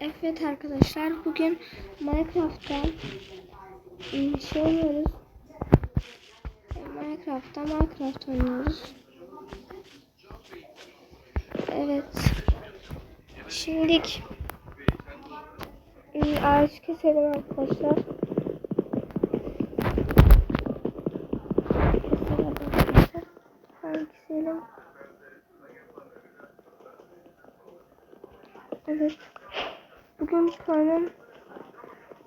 Evet arkadaşlar bugün Minecraft'ta ım, şey oynuyoruz. Minecraft'ta Minecraft oynuyoruz. Evet. Şimdilik ım, ağaç keselim arkadaşlar. Keselim arkadaşlar. Ağaç keselim. Evet. Bugün planım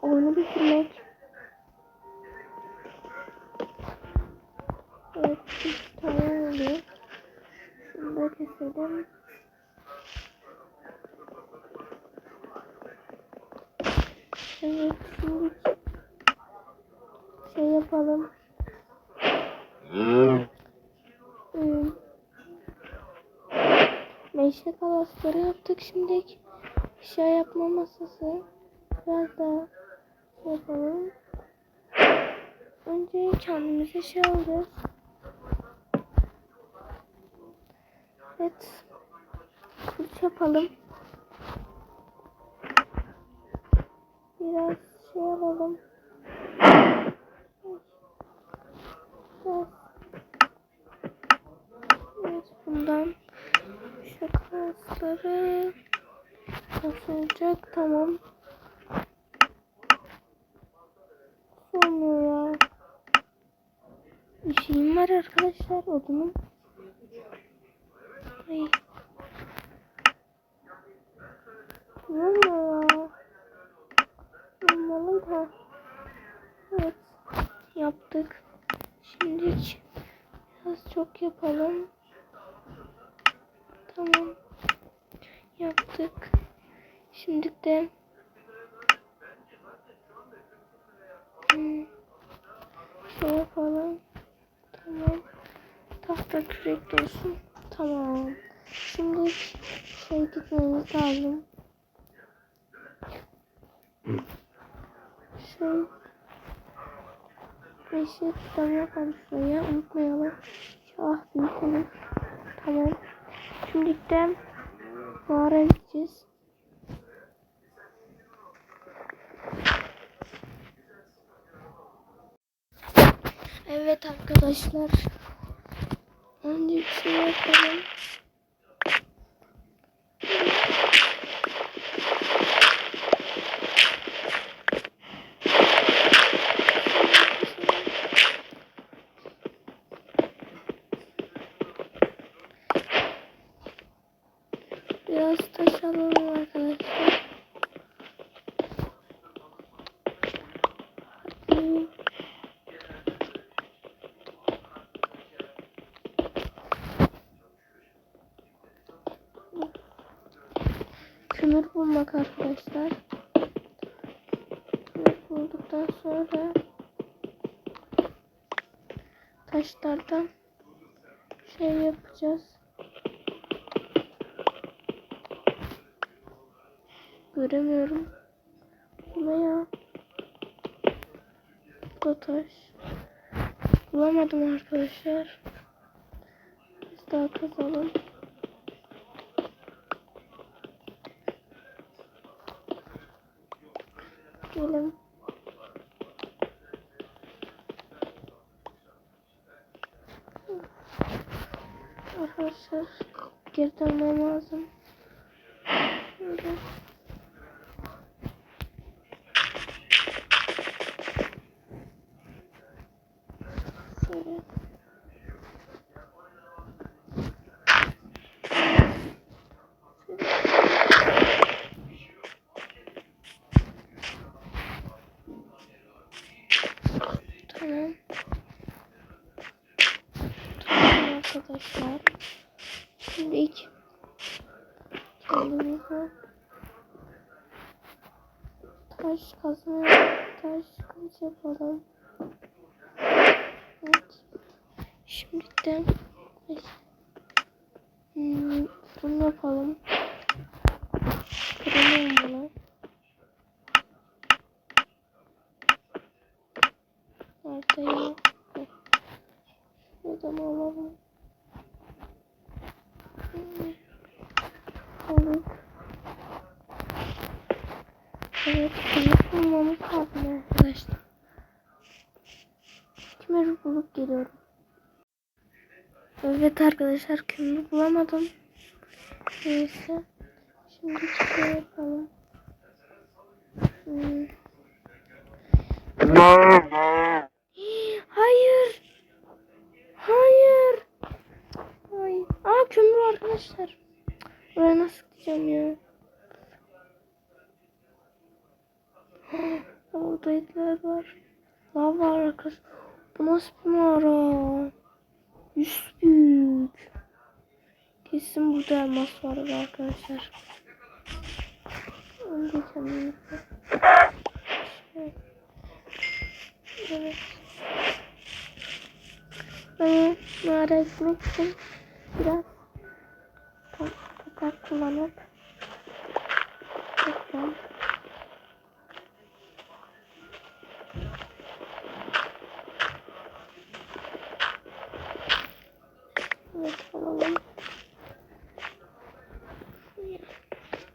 oyunu bitirmek. Evet, bir tane oluyor. Şunu da keselim. Evet, şimdi şey yapalım. Hmm. Meşe kalasları yaptık şimdi. Şey yapma masası. Biraz daha şey yapalım. Önce kendimize şey alacağız. Evet. Kılıç yapalım. Biraz şey alalım. Evet bundan şu kasları nasıl olacak tamam. Olmuyor ya. Bir şeyim var arkadaşlar odunum. Ay. Olmuyor ya. Olmalı da. Evet. Yaptık. Şimdi biraz çok yapalım. Tamam. Yaptık. Şimdi de hmm, şey yapalım. Tamam. Tahta kürek de olsun. Tamam. Şimdi şey gitmemiz lazım. Şey Beşi tutam yapalım şuraya. Unutmayalım. Ah büyük. Tamam. Şimdi de mağara gideceğiz. Evet arkadaşlar. Önce bir şey yapalım. Biraz taş alalım arkadaşlar. Hadi. Kömür bulmak arkadaşlar. Kömür bulduktan sonra taşlardan şey yapacağız. Göremiyorum. Ne ya? Bu taş. Bulamadım arkadaşlar. Biz daha kazalım. Gelin. Arkadaşlar geri dönmem lazım. Şöyle. Tamam arkadaşlar. Şimdi ilk taş kazma taş kılıç yapalım. Evet. Şimdi de hmm, bunu yapalım. Bunu. Ortaya şuradan alalım. Hmm. Alıp Evet, kömür bulmamız lazım arkadaşlar. Kömür bulup geliyorum. Evet arkadaşlar kömür bulamadım. Neyse. Şimdi çıkıyor yapalım. Hmm. Hayır. Hayır. Ay. Aa kömür var arkadaşlar. Oraya nasıl gideceğim ya? Orada etler var. Lav var arkadaşlar. Bu nasıl bir mağara? Yüz büyük. Kesin burada elmas var arkadaşlar. Onu geçelim. Evet. Ben mağara etmek için biraz toprak kullanıp yapacağım. Evet alalım.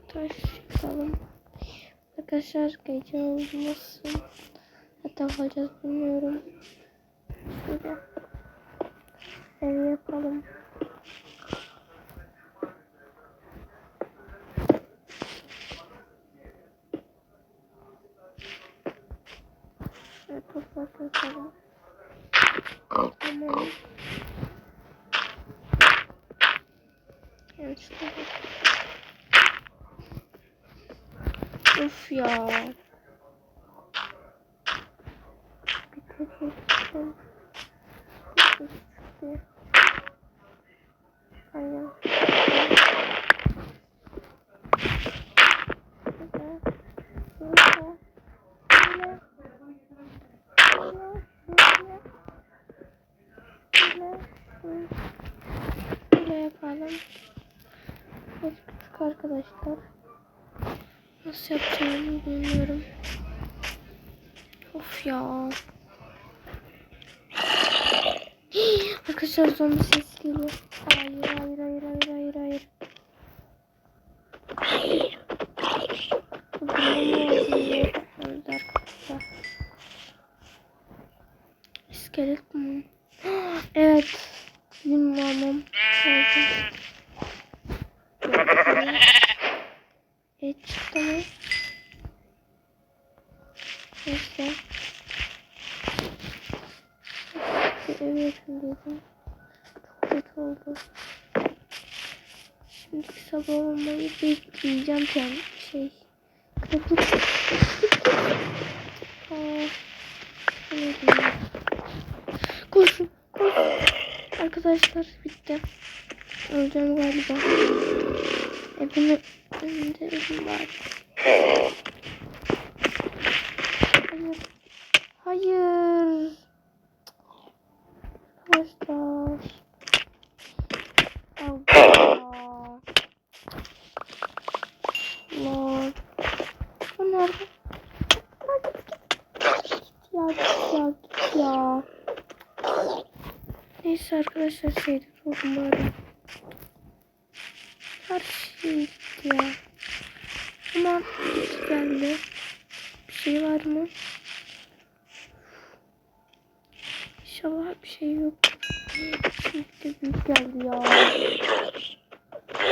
Taş çıkalım. Arkadaşlar gece olmasın. Hatta yapacağız bilmiyorum. Şöyle. Ev yapalım. Evet toprak yapalım. Tamam. Evet şurada bak. Of ya. Bir tek yapacağım. İşte. Aynen. Şurada. Şurada. Şurada. Şurada. Şurada. Şurada. Şöyle yapalım. Arkadaşlar. Nasıl yapacağımı bilmiyorum. Of ya. Arkadaşlar zombi ses geliyor. Hayır hayır hayır hayır hayır hayır. Arkadaşlar. İskelet mi? Evet. Bilmem. Evet. Et çıktı mı? Neyse. Bir ev yapayım dedim. Çok kötü oldu. Şimdi sabah olmayı bekleyeceğim yani şey. Diyeyim? Koşun, koşun. Arkadaşlar bitti. Öleceğim galiba. Evimin önünde evim var. Hayır. Hayır. Arkadaşlar. Allah. Allah. Bu nerede? Aa, Git git. Git ya git ya git ya. Neyse arkadaşlar şeyde durdum bari. Her şey ya. Ama geldi. Bir şey var mı? İnşallah bir şey yok. Şimdi de büyük geldi ya.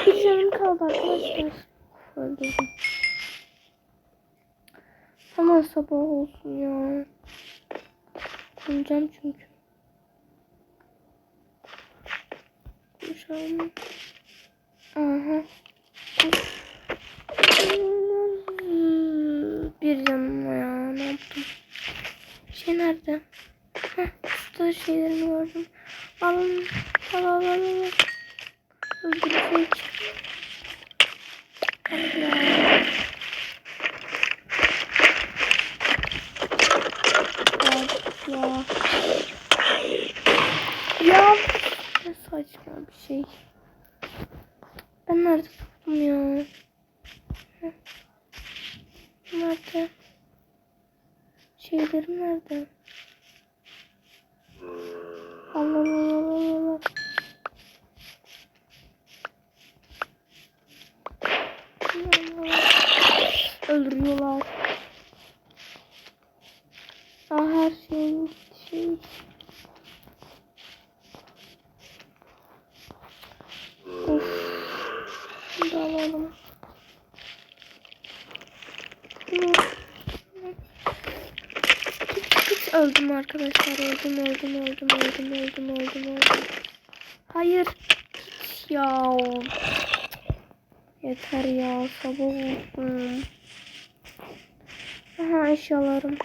Bir canım kaldı arkadaşlar. Öldürdüm. Hemen sabah olsun ya. Konacağım çünkü. Konuşalım. Aha. Bir canım ya. Ne yaptım? Şey nerede? Heh, şurada şeylerimi gördüm. Alın. Al al al al. Öldürecek. Hadi ya. Ya. Ya. Ya. Ne saçma bir şey. Ben nerede tuttum ya? Nerede? Şeylerim nerede? Allah Allah. Allah Allah. Öldürüyorlar. alalım. Şey. Of. Bunu da alalım. Bunu. Hiç öldüm arkadaşlar. Öldüm, öldüm, öldüm, öldüm, öldüm, öldüm, öldüm. Hayır. Ya. Yeter ya. Sabah olsun. Aha eşyalarım.